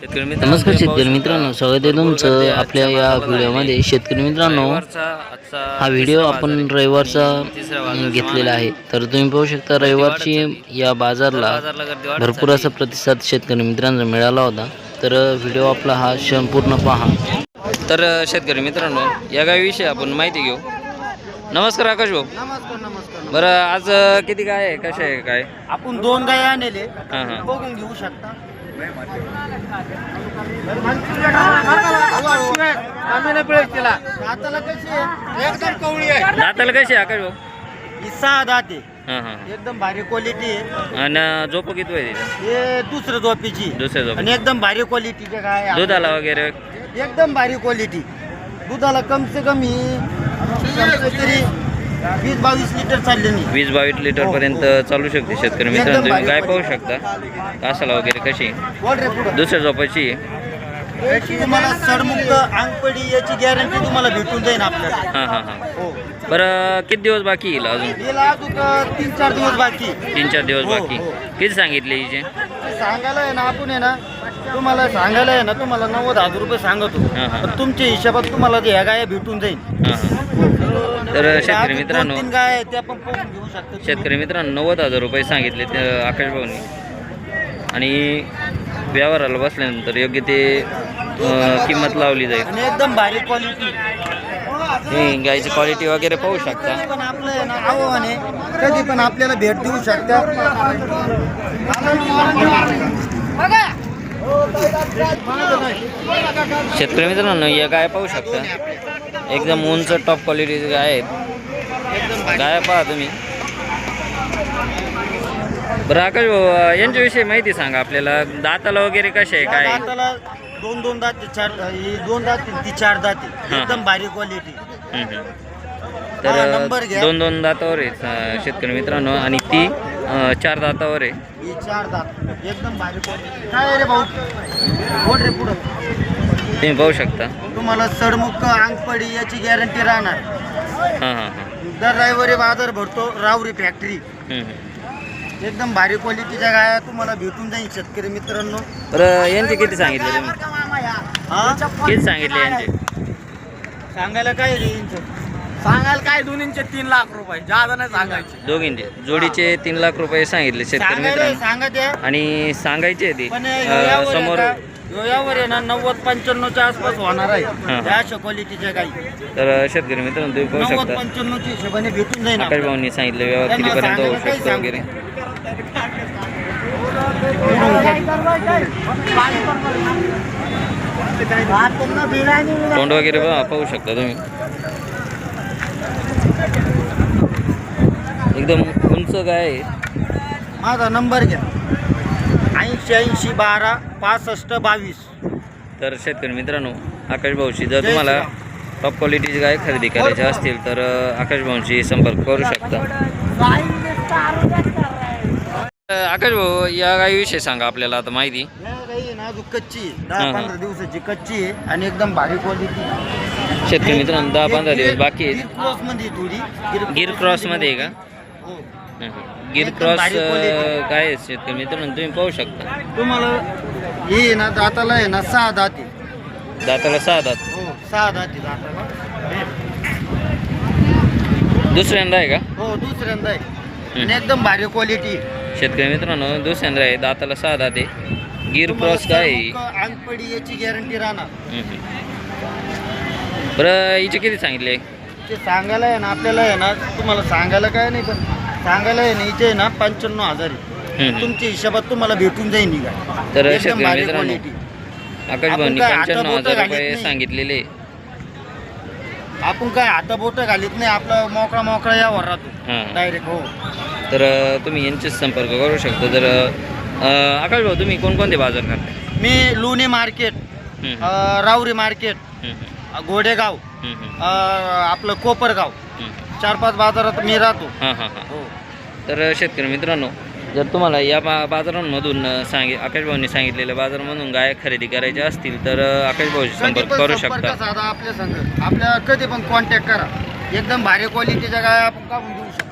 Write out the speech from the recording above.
नमस्कार शेतकरी मित्रांनो स्वागत आहे तुमचं आपल्या या व्हिडिओमध्ये शेतकरी मित्रांनो हा व्हिडिओ आपण रविवारचा घेतलेला आहे. तर तुम्ही पाहू शकता रविवारची या बाजारला भरपूर असा प्रतिसाद शेतकरी मित्रांचा मिळाला होता. तर व्हिडिओ आपला हा संपूर्ण पहा. तर शेतकरी मित्रांनो या गावीविषयी आपण माहिती घेऊ. नमस्कार आकाश भाऊ. नमस्कार नमस्कार बरं आज अं, किती गाय आहे? कसे आहे काय आपण दोन गाय आणले हां हां. बघून घेऊ शकता. दाताला कशी आहे? एकदम कवळी आहे. दाताला कशी आहे आकाश भाऊ? ही सहा दात आहे. हां हां एकदम भारी क्वालिटी आहे. आणि झोप किती आहे तिथं हे दुसरं झोपेची. दुसऱ्या झोप आणि एकदम भारी क्वालिटीचे आहे. दुधाला वगैरे? एकदम भारी क्वालिटी दुधाला कम से कम ही तरी वीस बावीस लिटर चालले नाही. वीस बावीस लिटर पर्यंत चालू शकते शेतकरी मित्रांनो तुम्ही गाय पाहू शकता? कासाला वगैरे कशी? दुसऱ्या झोपाची तुम्हाला सडमुक्त अंगपडी याची गॅरंटी तुम्हाला भेटून जाईल आपल्याला. हां हां हां. हो. बरं किती दिवस बाकी येईल अजून? तीन चार दिवस बाकी. तीन चार दिवस हो, बाकी. हो. किती सांगितले हिचे? सांगायला आहे ना आपण आहे ना तुम्हाला सांगायला आहे ना तुम्हाला नव्वद हजार रुपये सांगतो. हां, हां. पण तुमच्या हिशोबात तुम्हाला ह्या गाया भेटून जाईल. हां हां. तर शेतकरी मित्रांनो पाहून घेऊ शकता तुम्ही. शेतकरी मित्रांनो नव्वद हजार रुपये सांगितले ते आकाश भाऊनी. आणि व्यवहाराला बसल्यानंतर योग्य ते किंमत लावली जाईल. आणि एकदम भारी क्वालिटी हे गायची क्वालिटी वगैरे पाहू शकता. कधी पण आपलं आहे ना आव्हाने कधी पण आपल्याला भेट देऊ शकता. शेतकरी मित्रांनो या गाय पाहू शकता. एकदम उंच टॉप क्वालिटीची गाय आहेत. गाय पहा तुम्ही. बरं आकाश भाऊ यांच्याविषयी माहिती सांगा आपल्याला. दाताला वगैरे कसे आहे काय दाताला दोन दोन दात चार ही दोन दात ती चार दात. एकदम भारी क्वालिटी हम्म, हम्म. हा, तर नंबर घ्या. दोन दोन दातावर आहेत अं, शेतकरी मित्रांनो. आणि ती अं, चार दातावर आहे. ही चार दात. एकदम भारी क्वालिटी काय रे भाऊ? बोल रे पुढं. तुम्ही पाहू शकता. तुम्हाला सडमुख अंगपडी याची गॅरंटी राहणार. हां हां हां. दर रविवारी बाजार भरतो रावरी फॅक्टरी हम्म, हम्म. एकदम भारी क्वालिटीच्या गाया तुम्हाला भेटून जाईल शेतकरी मित्रांनो. बरं यांचे किती सांगितले तुम्ही? हा? किती सांगितले यांचे? सांगायला काय रे यांचं? सांगायला काय दोन्हीचे तीन लाख रुपये? जादा नाही सांगायचे. दोघींचे. जोडीचे तीन लाख रुपये सांगितले शेतकरी सांगायला मित्रांनो. सांगा त्या आणि सांगायचे ते पण अं, यावर समोर यावर आहे ना नव्वद पंच्याण्णवच्या आसपास होणार आहे. त्या अशा क्वालिटीच्या गाई. तर शेतकरी मित्रांनो तुम्ही पाहू नव्वद शकता. पंच्याण्णवच्या हिशोबाने भेटून जाईल आकाश आपल्याला. भाऊंनी सांगितलं व्यवहार त्यांना कितीपर्यंत होऊ सांगायला काही शकतो वगैरे. तोंड वगैरे पहा पाहू शकता तुम्ही. एकदम उंच गाय आहे. माझा नंबर घ्या. ऐंशी ऐंशी बारा पासष्ट बावीस. तर शेतकरी मित्रांनो आकाश भाऊशी जर तुम्हाला टॉप क्वालिटीची गाय खरेदी करायची असतील तर आकाश भाऊंशी संपर्क करू शकता. आकाश भाऊ या गायीविषयी सांगा आपल्याला आता माहिती. अजून कच्ची दहा. पंधरा दिवसाची कच्ची आहे आणि एकदम भारी क्वालिटी शेतकरी मित्रांनो दहा पंधरा दिवस बाकी आहेत. गिर क्रॉसमध्ये आहे का. गिर क्रॉस काय आहे शेतकरी मित्रांनो तुम्ही पाहू शकता. तुम्हाला ही ना दाताला आहे ना सहा दाती. दाताला सहा दात. हो सहा दाती दाताला. दुसऱ्यांदा आहे का? हो दुसऱ्यांदा आहे. आणि एकदम भारी क्वालिटी शेतकरी मित्रांनो दुसऱ्यांदा आहे दाताला सहा दात आहे. गिर क्रॉस काय आहे? अंगपडी याची गॅरंटी राहणार. बरं हिचे किती सांगितले? ते सांगायला आहे ना आपल्याला आहे ना तुम्हाला सांगायला काय नाही पण सांगायला आहे ना आहे ना पंच्याण्णव हजार आहे. तुमच्या हिशोबात तुम्हाला भेटून जाईल ही तर एकदम शेतकरी भारी मित्रांनो क्वालिटी आकाश आपण भाऊंनी काय पंच्याण्णव हजार घालीत रुपये नाही. सांगितलेले. आपण काय हाता बोट घालीत नाही आपला मोकळा मोकळा यावर राहतो. हां. डायरेक्ट हो. तर अं, तुम्ही यांचेच संपर्क करू शकता. तर अं, आकाश भाऊ तुम्ही कोणकोणते बाजार करता मी लोणे मार्केट अं, रावरी मार्केट अं, घोडेगाव अं, आपलं कोपरगाव. चार पाच बाजारात मी राहतो. हां हां हां. हो. तर शेतकरी मित्रांनो जर तुम्हाला या बा बाजारांमधून सांगे आकाश भाऊंनी सांगितलेल्या बाजारामधून गाय खरेदी करायच्या असतील तर अ, आकाश भाऊशी कधी संपर्क करू शकता. साधा आपल्या संग आपल्या कधी पण कॉन्टॅक्ट करा. एकदम भारी क्वालिटीच्या गाय आपण काढून देऊ शकतो.